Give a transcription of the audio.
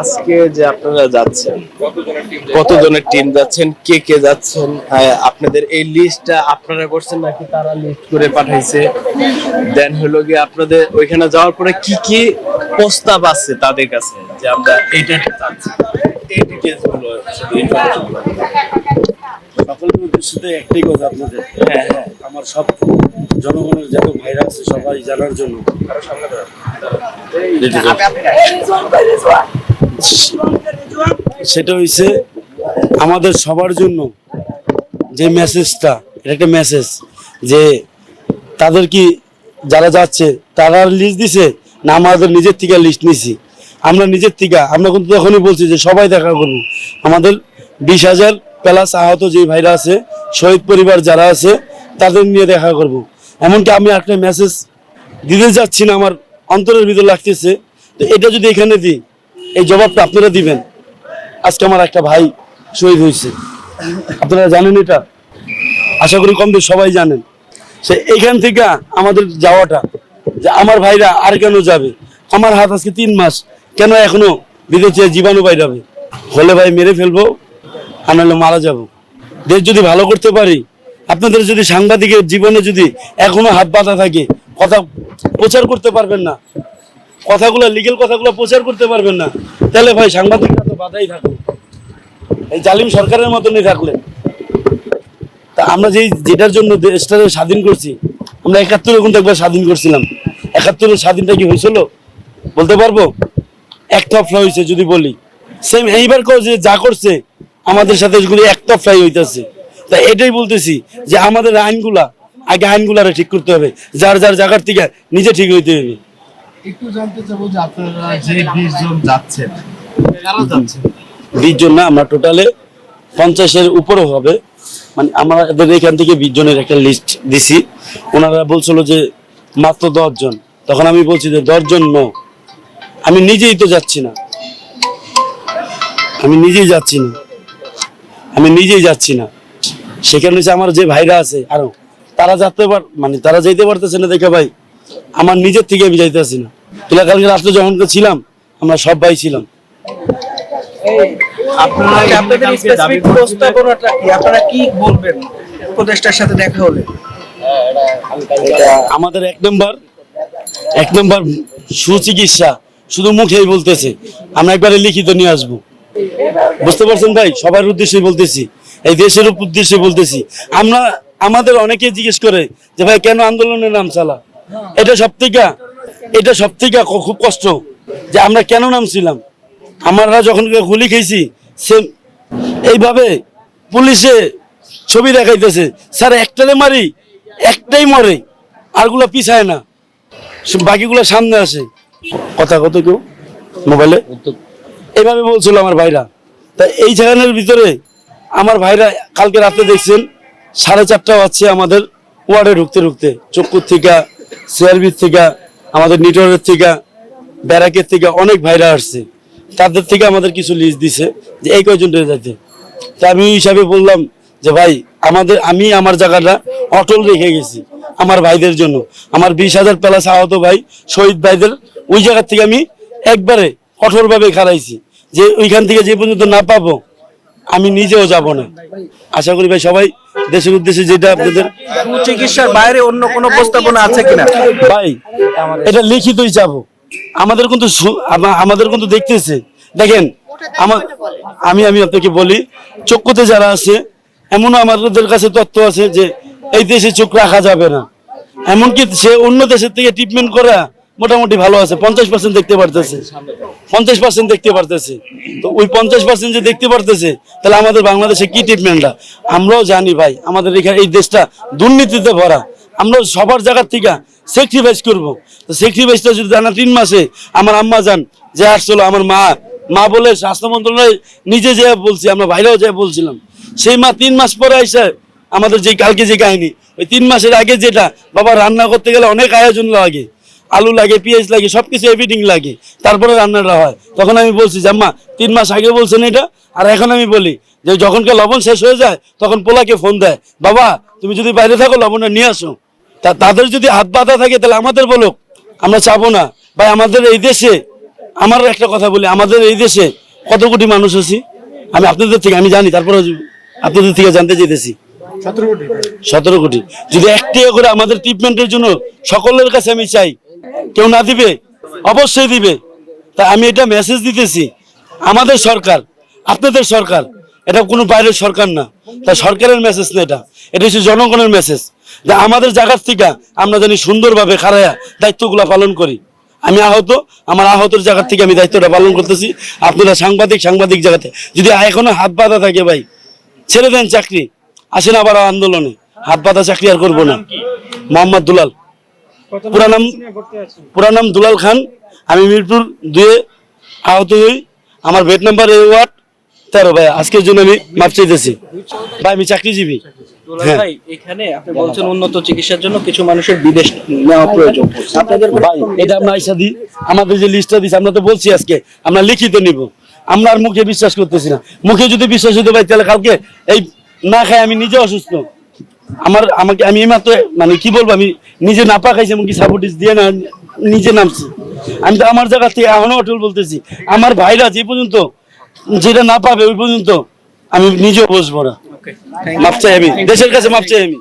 আজকে যে আপনারা যাচ্ছেন কতজনের টিম যাচ্ছেন কে কে যাচ্ছেন আপনাদের এই লিস্টটা আপনারা করছেন নাকি তারা লিস্ট করে পাঠাইছে? দেন হলো গিয়ে আপনাদের ওইখানে যাওয়ার পরে কি কি প্রস্তাব আছে তাদের কাছে যে আমরা এইটা চাচ্ছি? এই ডিটেলসগুলো শুধু information গুলো। সকলের উদ্দেশ্যে একটাই কথা আপনাদের। হ্যাঁ হ্যাঁ। আমার সব জনগণের যত ভাইরা আছে সবাই জানার জন্য। সেটা হইছে আমাদের সবার জন্য যে মেসেজটা এটা একটা মেসেজ যে তাদের কি যারা যাচ্ছে, তারা লিস্ট দিছে না আমাদের নিজের থেকে লিস্ট নিছি? আমরা নিজের থেকে, আমরা কিন্তু তখনই বলছি যে সবাই দেখা করব আমাদের বিশ হাজার প্লাস আহত যে ভাইরা আছে, শহীদ পরিবার যারা আছে, তাদের নিয়ে দেখা করব। এমনকি আমি একটা মেসেজ দিতে যাচ্ছি না, আমার অন্তরের ভিতর লাগতেছে। তো এটা যদি এখানে দিই এই জবাবটা আপনারা দিবেন। আজকে আমার একটা ভাই শহীদ হয়েছে। আপনারা জানেন এটা? আশা করি কম সবাই জানেন। সে এইখান থেকে আমাদের যাওয়াটা, যে আমার ভাইরা আর কেন যাবে? আমার হাত আজকে তিন মাস, কেন এখনও বিদেশে জীবাণু বাইরাবে হলে ভাই মেরে ফেলব, আর নাহলে মারা যাব। দেশ যদি ভালো করতে পারি, আপনাদের যদি সাংবাদিকের জীবনে যদি এখনও হাত বাঁধা থাকে, কথা প্রচার করতে পারবেন না। কথাগুলো লিগেল কথাগুলো প্রচার করতে পারবেন না। তাহলে ভাই, সাংবাদিকরা তো বাধাই থাকবে এই জালিম সরকারের মতনই থাকলে তা আমরা যেই, যেটার জন্য দেশটাকে স্বাধীন করছি, আমরা একাত্তরে কিন্তু একবার স্বাধীন করছিলাম। একাত্তরের স্বাধীনটা কি হয়েছিল? বলতে পারব? এক তফরা হয়েছে, যদি বলি। সেম এইবার কেউ যে যা করছে, আমাদের সাথে এগুলি এক তফরাই হইতেছে। তা এটাই বলতেছি যে আমাদের আইনগুলা, আগে আইনগুলারে ঠিক করতে হবে। যার যার জায়গার থেকে নিজে ঠিক হইতে হবে। একটু জানতে চাবো যে আপনারা যে বিশ জন যাচ্ছেন কারা যাচ্ছেন? বিশ জন না আমরা টোটালে পঞ্চাশের উপরও হবে। মানে আমাদের এখান থেকে বিশ জনের একটা লিস্ট দিছি। ওনারা বলছিল যে মাত্র দশ জন। তখন আমি বলছি যে দশ জন ন আমি নিজেই তো যাচ্ছি না। আমি নিজেই যাচ্ছি না। আমি নিজেই যাচ্ছি না। সেখানে হচ্ছে আমার যে ভাইরা আছে আরও তারা যেতে পার মানে তারা যাইতে পারতেছে না দেখে ভাই আমার নিজের থেকে আমি যাইতেছি না। তুলা কালকে রাত্রে যখন ছিলাম আমরা সব ভাই ছিলাম আপনাদের স্পেসিফিক প্রস্তাবনাটা কি? আপনারা কি বলবেন উপদেষ্টার সাথে দেখা হলে? আমাদের এক নম্বর এক নম্বর সুচিকিৎসা শুধু মুখেই বলতেছে। আমরা একবারে লিখিত নিয়ে আসব। বুঝতে পারছেন ভাই? সবার উদ্দেশ্যে বলতেছি। এই দেশের উদ্দেশ্যে বলতেছি। আমরা আমাদের অনেকে জিজ্ঞেস করে যে ভাই কেন আন্দোলনের নাম চালা? এটা সব থেকে এটা সব থেকে খুব কষ্ট যে আমরা কেন নামছিলাম? আমরা যখন গুলি খেয়েছি সে এইভাবে পুলিশে ছবি দেখাইতেছে, স্যার, একটারে মারি, একটাই মরে, আরগুলো পিছায় না। বাকিগুলো সামনে আসে। কথা কত কেউ? মোবাইলে? এইভাবে বলছিল আমার ভাইরা। তা এই জায়গানের ভিতরে আমার ভাইরা কালকে রাতে দেখছেন, সাড়ে চারটা হচ্ছে আমাদের ওয়ার্ডে ঢুকতে ঢুকতে। চক্কুর থেকে, সিআরবির থেকে আমাদের নিটোরের থেকে, ব্যারাকের থেকে অনেক ভাইরা আসছে। তাদের থেকে আমাদের কিছু লিস্ট দিছে যে এই কয়জনটা যাইতে। তা আমি ওই হিসাবে বললাম যে ভাই, আমাদের, আমি আমার জায়গাটা অটল রেখে গেছি আমার ভাইদের জন্য। আমার বিশ হাজার প্লাস আহত ভাই, শহীদ ভাইদের, ওই জায়গার থেকে আমি একবারে কঠোরভাবে খারাইছি যে ওইখান থেকে যে পর্যন্ত না পাবো আমি নিজেও যাব না। আশা করি ভাই সবাই দেশের উদ্দেশ্যে যেটা আপনাদের চিকিৎসার বাইরে অন্য কোনো প্রস্তাবনা আছে কিনা? ভাই এটা লিখিতই যাব। আমাদের কিন্তু আমাদের কিন্তু দেখতেছে দেখেন আমার আমি আমি আপনাকে বলি চক্ষুতে যারা আছে এমনও আমাদের কাছে তথ্য আছে যে এই দেশে চোখ রাখা যাবে না। এমনকি সে অন্য দেশের থেকে ট্রিটমেন্ট করা মোটামুটি ভালো আছে, পঞ্চাশ পার্সেন্ট দেখতে পারতেছে। পঞ্চাশ পার্সেন্ট দেখতে পারতেছে। তো ওই পঞ্চাশ পার্সেন্ট যে দেখতে পারতেছে, তাহলে আমাদের বাংলাদেশে কি ট্রিটমেন্টটা আমরাও জানি ভাই, আমাদের এখানে এই দেশটা দুর্নীতিতে ভরা। আমরা সবার জায়গার থেকে স্যাক্রিফাইস করব। তো স্যাক্রিফাইসটা যদি জানা তিন মাসে, আমার আম্মা যান, যে আসছিল আমার মা মা বলে স্বাস্থ্য মন্ত্রণালয় নিজে যে বলছি, আমরা বাইরেও যে বলছিলাম। সেই মা তিন মাস পরে আইসে আমাদের যে কালকে যে কাহিনী, ওই তিন মাসের আগে যেটা, বাবা রান্না করতে গেলে অনেক আয়োজন লাগে। আলু লাগে পেঁয়াজ লাগে সবকিছু এভরিথিং লাগে। তারপরে রান্নাটা হয়। তখন আমি বলছি যে আম্মা তিন মাস আগে বলছেন এটা আর এখন আমি বলি যে যখনকে লবণ শেষ হয়ে যায় তখন পোলাকে ফোন দেয় বাবা তুমি যদি বাইরে থাকো লবণটা নিয়ে আসো। তা তাদের যদি হাত বাঁধা থাকে তাহলে আমাদের বলো আমরা চাবো না। ভাই আমাদের এই দেশে আমার একটা কথা বলি আমাদের এই দেশে কত কোটি মানুষ আছি? আমি আপনাদের থেকে আমি জানি তারপরে আপনাদের থেকে জানতে চাইতেছি। সতেরো কোটি। যদি একটি করে আমাদের ট্রিটমেন্টের জন্য সকলের কাছে আমি চাই কেউ না দিবে? অবশ্যই দিবে। তা আমি এটা মেসেজ দিতেছি। আমাদের সরকার, আপনাদের সরকার, এটা কোনো বাইরের সরকার না। তা সরকারের মেসেজ না এটা। এটা হচ্ছে জনগণের মেসেজ যে আমাদের জায়গার থেকে আমরা জানি সুন্দরভাবে খারায়া দায়িত্বগুলো পালন করি। আমি আহত, আমার আহতর জায়গা থেকে আমি দায়িত্বটা পালন করতেছি। আপনারা সাংবাদিক সাংবাদিক জায়গাতে। যদি এখনও হাত বাঁধা থাকে ভাই, ছেড়ে দেন চাকরি। আসেন আবার আন্দোলনে। হাত বাঁধা চাকরি আর করব না। মোহাম্মদ দুলাল। পুরা নাম পুরা নাম দুলাল খান আমি মিরপুর দুয়ে আহত হই। আমার বেড নাম্বার এ ওয়ার্ড তেরো ভাই আজকের জন্য আমি মাপ চাইতেছি। ভাই আমি চাকরিজীবী। হ্যাঁ। ভাই এখানে আপনি বলছেন উন্নত চিকিৎসার জন্য কিছু মানুষের বিদেশ নেওয়া প্রয়োজন। আপনাদের ভাই এটা আমরা আইসা দিই। আমাদের যে লিস্টটা দিচ্ছি আমরা তো বলছি আজকে আমরা লিখিত নিব। আমরা আর মুখে বিশ্বাস করতেছি না। মুখে যদি বিশ্বাস হতো ভাই তাহলে কালকে এই না খাই আমি নিজে অসুস্থ। আমার আমাকে আমি এইমাত্র মানে কি বলব আমি নিজে না পাকাইছি এমনকি সাপোর্টিস দিয়ে না নিজে নামছি। আমি তো আমার জায়গা থেকে এখনও অটল বলতেছি। আমার ভাইরা যে পর্যন্ত যেটা না পাবে ওই পর্যন্ত আমি নিজেও বসবো না। মাপ চাই আমি। দেশের কাছে মাপ চাই আমি।